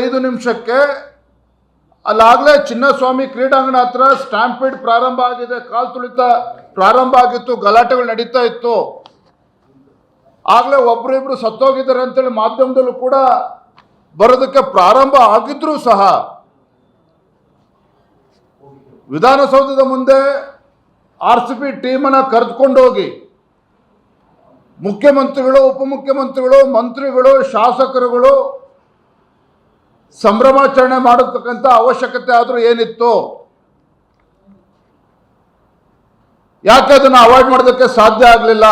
ಐದು ನಿಮಿಷಕ್ಕೆ ಅಲ್ಲಾಗಲೇ ಚಿನ್ನಸ್ವಾಮಿ ಕ್ರೀಡಾಂಗಣ ಹತ್ರ ಸ್ಟ್ಯಾಂಪಿಡ್ ಪ್ರಾರಂಭ ಆಗಿದೆ, ಕಾಲ್ ತುಳಿತ ಪ್ರಾರಂಭ ಆಗಿತ್ತು, ಗಲಾಟೆಗಳು ನಡೀತಾ ಇತ್ತು. ಆಗಲೇ ಒಬ್ಬರಿಬ್ರು ಸತ್ತೋಗಿದ್ದಾರೆ ಅಂತೇಳಿ ಮಾಧ್ಯಮದಲ್ಲೂ ಕೂಡ ಬರೋದಕ್ಕೆ ಪ್ರಾರಂಭ ಆಗಿದ್ರೂ ಸಹ ವಿಧಾನಸೌಧದ ಮುಂದೆ ಆರ್ ಸಿ ಪಿ ಟೀಮನ್ನು ಕರೆದುಕೊಂಡು ಹೋಗಿ ಮುಖ್ಯಮಂತ್ರಿಗಳು, ಉಪಮುಖ್ಯಮಂತ್ರಿಗಳು, ಮಂತ್ರಿಗಳು, ಶಾಸಕರುಗಳು ಸಂಭ್ರಮಾಚರಣೆ ಮಾಡತಕ್ಕಂಥ ಅವಶ್ಯಕತೆ ಆದರೂ ಏನಿತ್ತು, ಯಾಕೆ ಅದನ್ನು ಅವಾಯ್ಡ್ ಮಾಡೋದಕ್ಕೆ ಸಾಧ್ಯ ಆಗಲಿಲ್ಲ?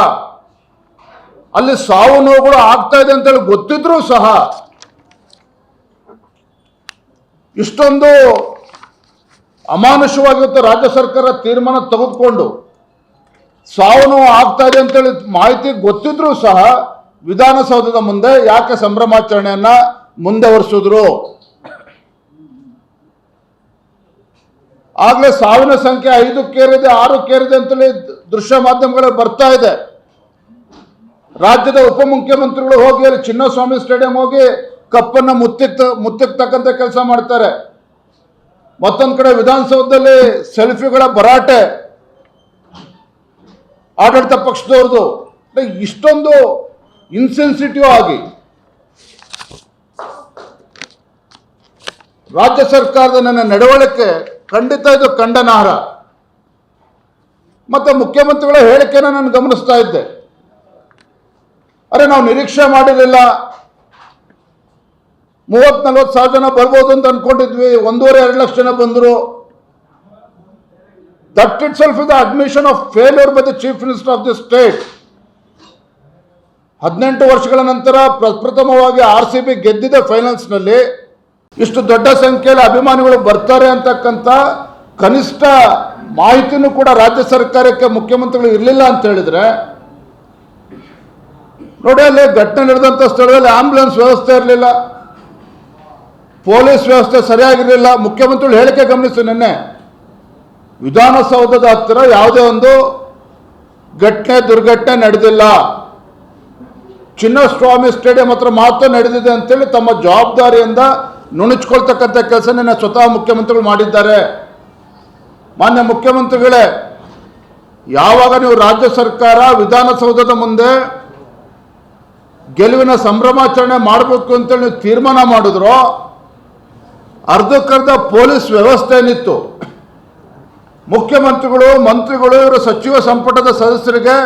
ಅಲ್ಲಿ ಸಾವು ನೋವುಗಳು ಆಗ್ತಾ ಇದೆ ಅಂತೇಳಿ ಗೊತ್ತಿದ್ರೂ ಸಹ ಇಷ್ಟೊಂದು ಅಮಾನುಷವಾಗಿರುತ್ತೆ ರಾಜ್ಯ ಸರ್ಕಾರ ತೀರ್ಮಾನ ತೆಗೆದುಕೊಂಡು. ಸಾವು ನೋವು ಆಗ್ತಾ ಇದೆ ಅಂತೇಳಿ ಮಾಹಿತಿ ಗೊತ್ತಿದ್ರೂ ಸಹ ವಿಧಾನಸೌಧದ ಮುಂದೆ ಯಾಕೆ ಸಂಭ್ರಮಾಚರಣೆಯನ್ನ ಮುಂದುವರಿಸಿದ್ರು? ಆಗ್ಲೇ ಸಾವಿನ ಸಂಖ್ಯೆ ಐದು ಕೇರಿದೆ, ಆರು ಕೇರಿದೆ ಅಂತೇಳಿ ದೃಶ್ಯ ಮಾಧ್ಯಮಗಳಲ್ಲಿ ಬರ್ತಾ ಇದೆ. ರಾಜ್ಯದ ಉಪಮುಖ್ಯಮಂತ್ರಿಗಳು ಹೋಗಿ ಅಲ್ಲಿ ಚಿನ್ನಸ್ವಾಮಿ ಸ್ಟೇಡಿಯಂ ಹೋಗಿ ಕಪ್ಪನ್ನು ಮುತ್ತಿಕ್ ಮುತ್ತಿಕ್ತಕ್ಕಂಥ ಕೆಲಸ ಮಾಡ್ತಾರೆ. ಮತ್ತೊಂದು ಕಡೆ ವಿಧಾನಸೌಧದಲ್ಲಿ ಸೆಲ್ಫಿಗಳ ಭರಾಟೆ. ಆಡಳಿತ ಪಕ್ಷದವ್ರದ್ದು. ಇಷ್ಟೊಂದು ಇನ್ಸೆನ್ಸಿಟಿವ್ ಆಗಿ. ರಾಜ್ಯ ಸರ್ಕಾರದ ನನ್ನ ನಡವಳಿಕೆ ಖಂಡಿತ ಇದು ಖಂಡನಾರ್ಹ. ಮತ್ತೆ ಮುಖ್ಯಮಂತ್ರಿಗಳ ಹೇಳಿಕೆನ ನಾನು ಗಮನಿಸ್ತಾ ಇದ್ದೆ. ಅರೆ ನಾವು ನಿರೀಕ್ಷೆ ಮಾಡಿರಲಿಲ್ಲ. ಮೂವತ್ತು ನಲ್ವತ್ತು ಸಾವಿರ ಜನ ಬರ್ಬೋದು ಅಂತ ಅನ್ಕೊಂಡಿದ್ವಿ. ಒಂದೂವರೆ, ಎರಡು ಲಕ್ಷ ಜನ ಬಂದರು. That itself is the admission of failure by the chief minister of the state ಹದಿನೆಂಟು ವರ್ಷಗಳ ನಂತರ ಪ್ರಪ್ರಥಮವಾಗಿ ಆರ್ ಸಿ ಬಿ ಗೆದ್ದಿದೆ ಫೈನಲ್ಸ್ನಲ್ಲಿ ಇಷ್ಟು ದೊಡ್ಡ ಸಂಖ್ಯೆಯಲ್ಲಿ ಅಭಿಮಾನಿಗಳು ಬರ್ತಾರೆ ಅಂತಕ್ಕಂಥ ಕನಿಷ್ಠ ಮಾಹಿತಿನೂ ಕೂಡ ರಾಜ್ಯ ಸರ್ಕಾರಕ್ಕೆ ಮುಖ್ಯಮಂತ್ರಿಗಳು ಇರಲಿಲ್ಲ ಅಂತ ಹೇಳಿದ್ರೆ, ನೋಡಿ ಅಲ್ಲಿ ಘಟನೆ ನಡೆದಂಥ ಸ್ಥಳದಲ್ಲಿ ಆಂಬ್ಯುಲೆನ್ಸ್ ವ್ಯವಸ್ಥೆ ಇರಲಿಲ್ಲ, ಪೊಲೀಸ್ ವ್ಯವಸ್ಥೆ ಸರಿಯಾಗಿರಲಿಲ್ಲ, ಮುಖ್ಯಮಂತ್ರಿಗಳು ಹೇಳಿಕೆ ಗಮನಿಸಿ ನಿನ್ನೆ, ವಿಧಾನಸೌಧದ ಹತ್ತಿರ ಯಾವುದೇ ಒಂದು ಘಟನೆ ದುರ್ಘಟನೆ ನಡೆದಿಲ್ಲ. ಚಿನ್ನಸ್ವಾಮಿ ಸ್ಟೇಡಿಯಂ ಹತ್ರ ಮಾತ್ರ ನಡೆದಿದೆ ಅಂತೇಳಿ ತಮ್ಮ ಜವಾಬ್ದಾರಿಯಿಂದ ನುಣುಚ್ಕೊಳ್ತಕ್ಕಂಥ ಕೆಲಸ ನಿನ್ನೆ ಸ್ವತಃ ಮುಖ್ಯಮಂತ್ರಿಗಳು ಮಾಡಿದ್ದಾರೆ. ಮಾನ್ಯ ಮುಖ್ಯಮಂತ್ರಿಗಳೇ, ಯಾವಾಗ ನೀವು ರಾಜ್ಯ ಸರ್ಕಾರ ವಿಧಾನಸೌಧದ ಮುಂದೆ ಗೆಲುವಿನ ಸಂಭ್ರಮಾಚರಣೆ ಮಾಡಬೇಕು ಅಂತೇಳಿ ನೀವು ತೀರ್ಮಾನ ಮಾಡಿದ್ರು, ಅರ್ಧಕ್ಕರ್ಧ ಪೊಲೀಸ್ ವ್ಯವಸ್ಥೆ ಏನಿತ್ತು ಮುಖ್ಯಮಂತ್ರಿಗಳು, ಮಂತ್ರಿಗಳು, ಇವರು ಸಚಿವ ಸಂಪುಟದ ಸದಸ್ಯರಿಗೆ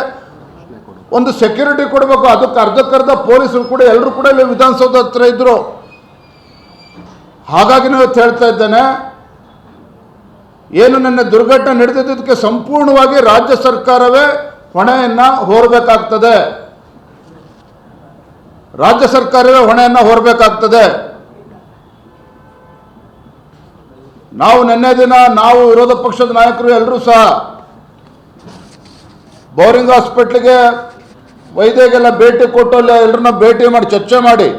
ಒಂದು ಸೆಕ್ಯೂರಿಟಿ ಕೊಡಬೇಕು. ಅದಕ್ಕೆ ಅರ್ಧಕ್ಕರ್ಧ ಪೊಲೀಸರು ಕೂಡ, ಎಲ್ಲರೂ ಕೂಡ ಇಲ್ಲಿ ವಿಧಾನಸೌಧ ಹತ್ರ ಇದ್ರು. ಹಾಗಾಗಿ ನಾನು ಹೇಳ್ತಾ ಇದ್ದೇನೆ, ಏನು ನನ್ನ ದುರ್ಘಟನೆ ನಡೆದಿದ್ದಕ್ಕೆ ಸಂಪೂರ್ಣವಾಗಿ ರಾಜ್ಯ ಸರ್ಕಾರವೇ ಹೊಣೆಯನ್ನ ಹೊರಬೇಕಾಗ್ತದೆ. ರಾಜ್ಯ ಸರ್ಕಾರವೇ ಹೊಣೆಯನ್ನ ಹೊರಬೇಕಾಗ್ತದೆ. ನಾವು ನಿನ್ನೆ ದಿನ ನಾವು ವಿರೋಧ ಪಕ್ಷದ ನಾಯಕರು ಎಲ್ಲರೂ ಸಹ ಬೌರಿಂಗ್ ಹಾಸ್ಪಿಟ್ಲಿಗೆ ವೈದ್ಯಗೆಲ್ಲ ಭೇಟಿ ಕೊಟ್ಟು ಅಲ್ಲಿ ಎಲ್ಲರನ್ನ ಭೇಟಿ ಮಾಡಿ, ಚರ್ಚೆ ಮಾಡಿ.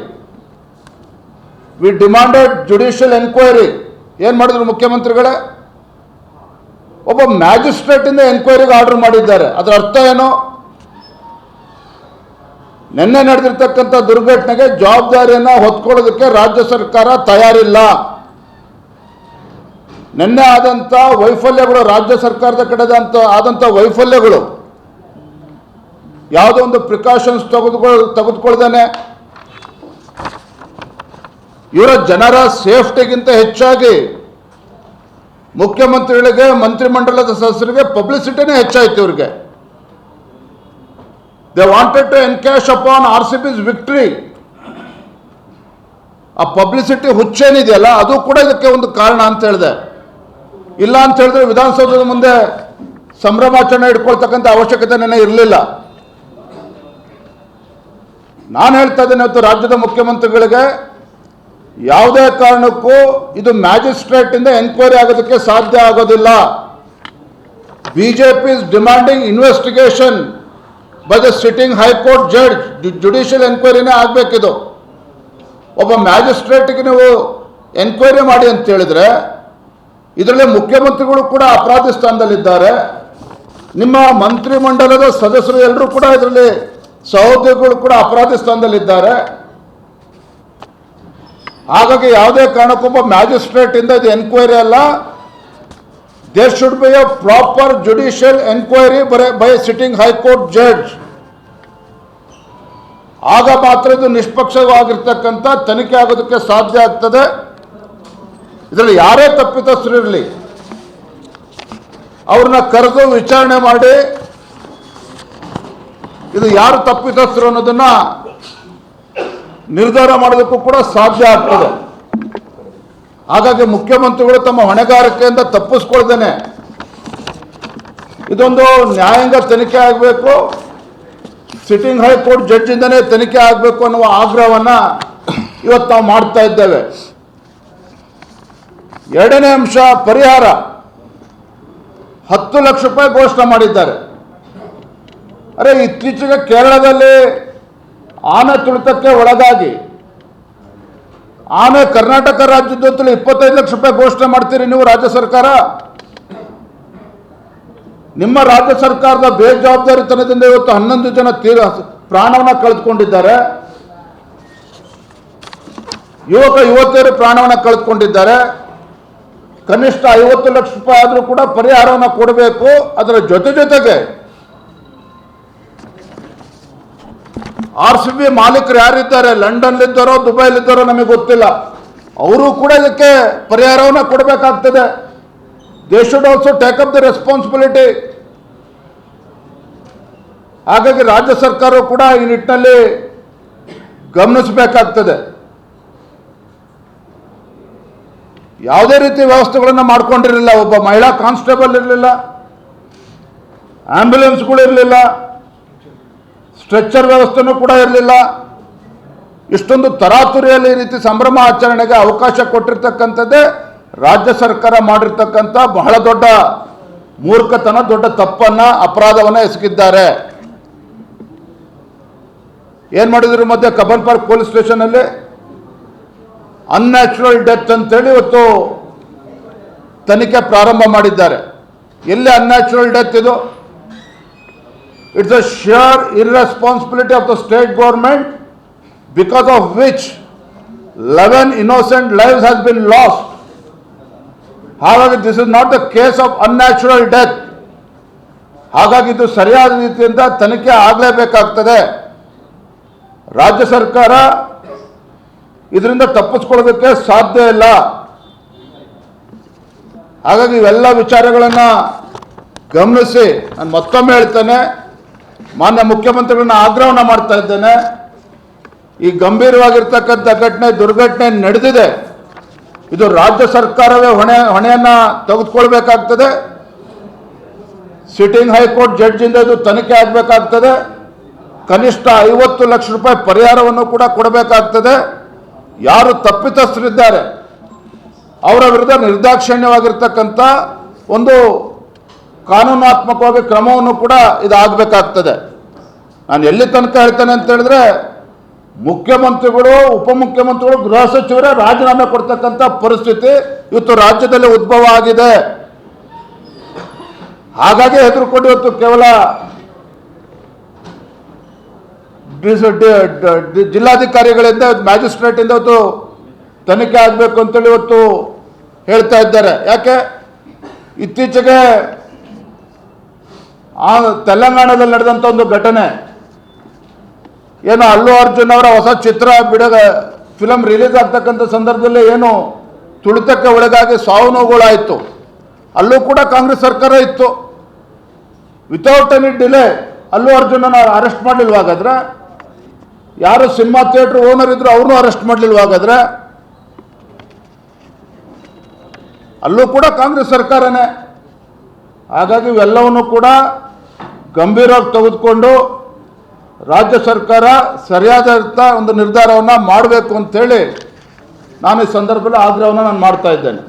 ವಿ ಡಿಮಾಂಡೆಡ್ ಜುಡಿಷಿಯಲ್ ಎನ್ಕ್ವೈರಿ ಏನು ಮಾಡಿದ್ರು ಮುಖ್ಯಮಂತ್ರಿಗಳೇ? ಒಬ್ಬ ಮ್ಯಾಜಿಸ್ಟ್ರೇಟಿಂದ ಎನ್ಕ್ವೈರಿಗೆ ಆರ್ಡರ್ ಮಾಡಿದ್ದಾರೆ. ಅದರ ಅರ್ಥ ಏನು? ನಿನ್ನೆ ನಡೆದಿರ್ತಕ್ಕಂಥ ದುರ್ಘಟನೆಗೆ ಜವಾಬ್ದಾರಿಯನ್ನು ಹೊತ್ಕೊಳ್ಳೋದಕ್ಕೆ ರಾಜ್ಯ ಸರ್ಕಾರ ತಯಾರಿಲ್ಲ. ನಿನ್ನೆ ಆದಂಥ ವೈಫಲ್ಯಗಳು ರಾಜ್ಯ ಸರ್ಕಾರದ ಕಡೆದಂಥ ಆದಂಥ ವೈಫಲ್ಯಗಳು. ಯಾವುದೋ ಒಂದು ಪ್ರಿಕಾಷನ್ಸ್ ತೆಗೆದುಕೊಳ್, ತೆಗೆದುಕೊಳ್ದೇನೆ. ಇವರ ಜನರ ಸೇಫ್ಟಿಗಿಂತ ಹೆಚ್ಚಾಗಿ ಮುಖ್ಯಮಂತ್ರಿಗಳಿಗೆ, ಮಂತ್ರಿಮಂಡಲದ ಸದಸ್ಯರಿಗೆ ಪಬ್ಲಿಸಿಟಿನೇ ಹೆಚ್ಚಾಯ್ತು ಇವರಿಗೆ. They wanted to encash on R C B's victory ಆ ಪಬ್ಲಿಸಿಟಿ ಹುಚ್ಚೇನಿದೆಯಲ್ಲ, ಅದು ಕೂಡ ಇದಕ್ಕೆ ಒಂದು ಕಾರಣ ಅಂತ ಹೇಳಿದೆ. ಇಲ್ಲ ಅಂತ ಹೇಳಿದ್ರೆ ವಿಧಾನಸೌಧದ ಮುಂದೆ ಸಂಭ್ರಮಾಚರಣೆ ಇಟ್ಕೊಳ್ತಕ್ಕಂಥ ಅವಶ್ಯಕತೆ ನೆನೆ ಇರಲಿಲ್ಲ. ನಾನು ಹೇಳ್ತಾ ಇದ್ದೇನೆ, ಇವತ್ತು ರಾಜ್ಯದ ಮುಖ್ಯಮಂತ್ರಿಗಳಿಗೆ ಯಾವುದೇ ಕಾರಣಕ್ಕೂ ಇದು ಮ್ಯಾಜಿಸ್ಟ್ರೇಟ್ ಇಂದ ಎನ್ಕ್ವೈರಿ ಆಗೋದಕ್ಕೆ ಸಾಧ್ಯ ಆಗೋದಿಲ್ಲ. BJP is demanding investigation by the sitting high court judge judicial ಎನ್ಕ್ವೈರಿನೇ ಆಗಬೇಕಿದು. ಒಬ್ಬ ಮ್ಯಾಜಿಸ್ಟ್ರೇಟ್ಗೆ ನೀವು ಎನ್ಕ್ವೈರಿ ಮಾಡಿ ಅಂತ ಹೇಳಿದ್ರೆ, ಇದರಲ್ಲಿ ಮುಖ್ಯಮಂತ್ರಿಗಳು ಕೂಡ ಅಪರಾಧಿ ಸ್ಥಾನದಲ್ಲಿದ್ದಾರೆ. ನಿಮ್ಮ ಮಂತ್ರಿಮಂಡಲದ ಸದಸ್ಯರು ಎಲ್ಲರೂ ಕೂಡ ಇದರಲ್ಲಿ ಸಹೋದ್ಯೋಗಿಗಳು ಕೂಡ ಅಪರಾಧಿ ಸ್ಥಾನದಲ್ಲಿದ್ದಾರೆ. ಹಾಗಾಗಿ ಯಾವುದೇ ಕಾರಣಕ್ಕೊಬ್ಬ ಮ್ಯಾಜಿಸ್ಟ್ರೇಟ್ ಇಂದ ಎನ್ಕ್ವೈರಿ ಅಲ್ಲ. There should be a proper judicial enquiry by by sitting high court judge ಆಗ ಮಾತ್ರ ಇದು ನಿಷ್ಪಕ್ಷವಾಗಿರ್ತಕ್ಕಂಥ ತನಿಖೆ ಆಗೋದಕ್ಕೆ ಸಾಧ್ಯ ಆಗ್ತದೆ. ಇದರಲ್ಲಿ ಯಾರೇ ತಪ್ಪಿತಸ್ಥರಿರಲಿ, ಅವ್ರನ್ನ ಕರೆದು ವಿಚಾರಣೆ ಮಾಡಿ, ಇದು ಯಾರು ತಪ್ಪಿತಸ್ಥರು ಅನ್ನೋದನ್ನ ನಿರ್ಧಾರ ಮಾಡೋದಕ್ಕೂ ಕೂಡ ಸಾಧ್ಯ ಆಗ್ತದೆ. ಹಾಗಾಗಿ ಮುಖ್ಯಮಂತ್ರಿಗಳು ತಮ್ಮ ಹೊಣೆಗಾರಿಕೆಯಿಂದ ತಪ್ಪಿಸ್ಕೊಳ್ದೇನೆ. ಇದೊಂದು ನ್ಯಾಯಾಂಗ ತನಿಖೆ ಆಗಬೇಕು, ಸಿಟ್ಟಿಂಗ್ ಹೈಕೋರ್ಟ್ ಜಡ್ಜಿಂದನೇ ತನಿಖೆ ಆಗಬೇಕು ಅನ್ನುವ ಆಗ್ರಹವನ್ನು ಇವತ್ತು ನಾವು ಮಾಡ್ತಾ ಇದ್ದೇವೆ. ಎರಡನೇ ಅಂಶ ಪರಿಹಾರ. ಹತ್ತು ಲಕ್ಷ ರೂಪಾಯಿ ಘೋಷಣೆ ಮಾಡಿದ್ದಾರೆ. ಅರೆ, ಇತ್ತೀಚೆಗೆ ಕೇರಳದಲ್ಲಿ ಆನೆ ತುಳಿತಕ್ಕೆ ಒಳಗಾಗಿ, ಆಮೆ ಕರ್ನಾಟಕ ರಾಜ್ಯದ ಇಪ್ಪತ್ತೈದು ಲಕ್ಷ ರೂಪಾಯಿ ಘೋಷಣೆ ಮಾಡ್ತೀರಿ ನೀವು ರಾಜ್ಯ ಸರ್ಕಾರ? ನಿಮ್ಮ ರಾಜ್ಯ ಸರ್ಕಾರದ ಬೇಜವಾಬ್ದಾರಿತನದಿಂದ ಇವತ್ತು ಹನ್ನೊಂದು ಜನ ತೀರ ಪ್ರಾಣವನ್ನ ಕಳೆದುಕೊಂಡಿದ್ದಾರೆ. ಯುವಕ, ಯುವತಿಯರು ಪ್ರಾಣವನ್ನ ಕಳೆದುಕೊಂಡಿದ್ದಾರೆ. ಕನಿಷ್ಠ ಐವತ್ತು ಲಕ್ಷ ರೂಪಾಯಿ ಆದರೂ ಕೂಡ ಪರಿಹಾರವನ್ನು ಕೊಡಬೇಕು. ಅದರ ಜೊತೆ ಜೊತೆಗೆ ಆರ್ ಸಿ ಬಿ ಮಾಲೀಕರು ಯಾರಿದ್ದಾರೆ? ಲಂಡನ್ಲಿದ್ದಾರೋ, ದುಬೈಲಿದ್ದಾರೋ ನಮಗೆ ಗೊತ್ತಿಲ್ಲ. ಅವರು ಕೂಡ ಇದಕ್ಕೆ ಪರಿಹಾರವನ್ನು ಕೊಡಬೇಕಾಗ್ತದೆ. They should also take up the responsibility ಹಾಗಾಗಿ ರಾಜ್ಯ ಸರ್ಕಾರವು ಕೂಡ ಈ ನಿಟ್ಟಿನಲ್ಲಿ ಗಮನಿಸಬೇಕಾಗ್ತದೆ. ಯಾವುದೇ ರೀತಿ ವ್ಯವಸ್ಥೆಗಳನ್ನು ಮಾಡ್ಕೊಂಡಿರಲಿಲ್ಲ. ಒಬ್ಬ ಮಹಿಳಾ ಕಾನ್ಸ್ಟೇಬಲ್ ಇರಲಿಲ್ಲ. ಆಂಬ್ಯುಲೆನ್ಸ್ಗಳು ಇರಲಿಲ್ಲ. ಸ್ಟ್ರೆಚ್ಚರ್ ವ್ಯವಸ್ಥೆನೂ ಕೂಡ ಇರಲಿಲ್ಲ. ಇಷ್ಟೊಂದು ತರಾತುರಿಯಲ್ಲಿ ಈ ರೀತಿ ಸಂಭ್ರಮ ಆಚರಣೆಗೆ ಅವಕಾಶ ಕೊಟ್ಟಿರ್ತಕ್ಕಂಥದ್ದೇ ರಾಜ್ಯ ಸರ್ಕಾರ ಮಾಡಿರ್ತಕ್ಕಂಥ ಬಹಳ ದೊಡ್ಡ ಮೂರ್ಖತನ, ದೊಡ್ಡ ತಪ್ಪನ್ನ, ಅಪರಾಧವನ್ನ ಎಸಗಿದ್ದಾರೆ. ಏನು ಮಾಡಿದ್ರು ಮಧ್ಯೆ ಕಬ್ಬನ್ ಪಾರ್ಕ್ ಪೊಲೀಸ್ ಸ್ಟೇಷನಲ್ಲಿ? ಅನ್ಯಾಚುರಲ್ ಡೆತ್ ಅಂತೇಳಿ ಇವತ್ತು ತನಿಖೆ ಪ್ರಾರಂಭ ಮಾಡಿದ್ದಾರೆ. ಎಲ್ಲಿ ಅನ್ಯಾಚುರಲ್ ಡೆತ್ ಇದು? It's a sheer irresponsibility of the state government because of which eleven innocent lives has been lost ಹಾಗಾಗಿ this is not the case of unnatural death ಹಾಗಾಗಿ ಇದು ಸರಿಯಾದ ರೀತಿಯಿಂದ ತನಿಖೆ ಆಗಲೇಬೇಕಾಗ್ತದೆ. ರಾಜ್ಯ ಸರ್ಕಾರ ಇದರಿಂದ ತಪ್ಪಿಸ್ಕೊಳ್ಳೋದಕ್ಕೆ ಸಾಧ್ಯ ಇಲ್ಲ. ಹಾಗಾಗಿ ಇವೆಲ್ಲ ವಿಚಾರಗಳನ್ನು ಗಮನಿಸಿ, ನಾನು ಮತ್ತೊಮ್ಮೆ ಹೇಳ್ತೇನೆ. ಮಾನ್ಯ ಮುಖ್ಯಮಂತ್ರಿಗಳನ್ನ ಆಗ್ರಹಣ ಮಾಡ್ತಾ ಇದ್ದೇನೆ. ಈ ಗಂಭೀರವಾಗಿರ್ತಕ್ಕಂಥ ಘಟನೆ, ದುರ್ಘಟನೆ ನಡೆದಿದೆ. ಇದು ರಾಜ್ಯ ಸರ್ಕಾರವೇ ಹೊಣೆ, ಹೊಣೆಯನ್ನು ತೆಗೆದುಕೊಳ್ಬೇಕಾಗ್ತದೆ. ಸಿಟ್ಟಿಂಗ್ ಹೈಕೋರ್ಟ್ ಜಡ್ಜಿಂದ ಇದು ತನಿಖೆ ಆಗಬೇಕಾಗ್ತದೆ. ಕನಿಷ್ಠ ಐವತ್ತು ಲಕ್ಷ ರೂಪಾಯಿ ಪರಿಹಾರವನ್ನು ಕೂಡ ಕೊಡಬೇಕಾಗ್ತದೆ. ಯಾರು ತಪ್ಪಿತಸ್ಥರಿದ್ದಾರೆ, ಅವರ ವಿರುದ್ಧ ನಿರ್ದಾಕ್ಷಿಣ್ಯವಾಗಿರ್ತಕ್ಕಂಥ ಒಂದು ಕಾನೂನಾತ್ಮಕವಾಗಿ ಕ್ರಮವನ್ನು ಕೂಡ ಇದಾಗಬೇಕಾಗ್ತದೆ. ನಾನು ಎಲ್ಲಿ ತನಕ ಹೇಳ್ತೇನೆ ಅಂತ ಹೇಳಿದ್ರೆ, ಮುಖ್ಯಮಂತ್ರಿಗಳು, ಉಪಮುಖ್ಯಮಂತ್ರಿಗಳು, ಗೃಹ ಸಚಿವರೇ ರಾಜೀನಾಮೆ ಕೊಡ್ತಕ್ಕಂಥ ಪರಿಸ್ಥಿತಿ ಇವತ್ತು ರಾಜ್ಯದಲ್ಲಿ ಉದ್ಭವ ಆಗಿದೆ. ಹಾಗಾಗಿ ಹೆದರ್ಕೊಂಡು ಇವತ್ತು ಕೇವಲ ಜಿಲ್ಲಾಧಿಕಾರಿಗಳಿಂದ ಮ್ಯಾಜಿಸ್ಟ್ರೇಟ್ ಇಂದ ಇವತ್ತು ತನಿಖೆ ಆಗಬೇಕು ಅಂತೇಳಿ ಇವತ್ತು ಹೇಳ್ತಾ ಇದ್ದಾರೆ. ಯಾಕೆ? ಇತ್ತೀಚೆಗೆ ಆ ತೆಲಂಗಾಣದಲ್ಲಿ ನಡೆದಂಥ ಒಂದು ಘಟನೆ. ಏನು ಅಲ್ಲು ಅರ್ಜುನ್ ಅವರ ಹೊಸ ಚಿತ್ರ ಬಿಡಗ ಫಿಲಮ್ ರಿಲೀಸ್ ಆಗ್ತಕ್ಕಂಥ ಸಂದರ್ಭದಲ್ಲಿ ಏನು ತುಳಿತಕ್ಕೆ ಒಳಗಾಗಿ ಸಾವು ನೋವುಗಳಾಯಿತು. ಅಲ್ಲೂ ಕೂಡ ಕಾಂಗ್ರೆಸ್ ಸರ್ಕಾರ ಇತ್ತು. ವಿತೌಟ್ ಎನಿ ಡಿಲೇ ಅಲ್ಲು ಅರ್ಜುನನ ಅರೆಸ್ಟ್ ಮಾಡಲಿಲ್ವ ಹಾಗಾದ್ರೆ ಯಾರು ಸಿನಿಮಾ ಥಿಯೇಟರ್ ಓನರ್ ಇದ್ರು ಅವ್ರನ್ನೂ ಅರೆಸ್ಟ್ ಮಾಡಲಿಲ್ವ ಹಾಗಾದ್ರೆ ಅಲ್ಲೂ ಕೂಡ ಕಾಂಗ್ರೆಸ್ ಸರ್ಕಾರನೇ ಹಾಗಾಗಿ ಇವೆಲ್ಲವನ್ನು ಕೂಡ ಗಂಭೀರವಾಗಿ ತೆಗೆದುಕೊಂಡು ರಾಜ್ಯ ಸರ್ಕಾರ ಸರಿಯಾದ ಒಂದು ನಿರ್ಧಾರವನ್ನು ಮಾಡಬೇಕು ಅಂತೇಳಿ ನಾನು ಈ ಸಂದರ್ಭದಲ್ಲಿ ಆಗ್ರಹವನ್ನು ನಾನು ಮಾಡ್ತಾ ಇದ್ದೇನೆ.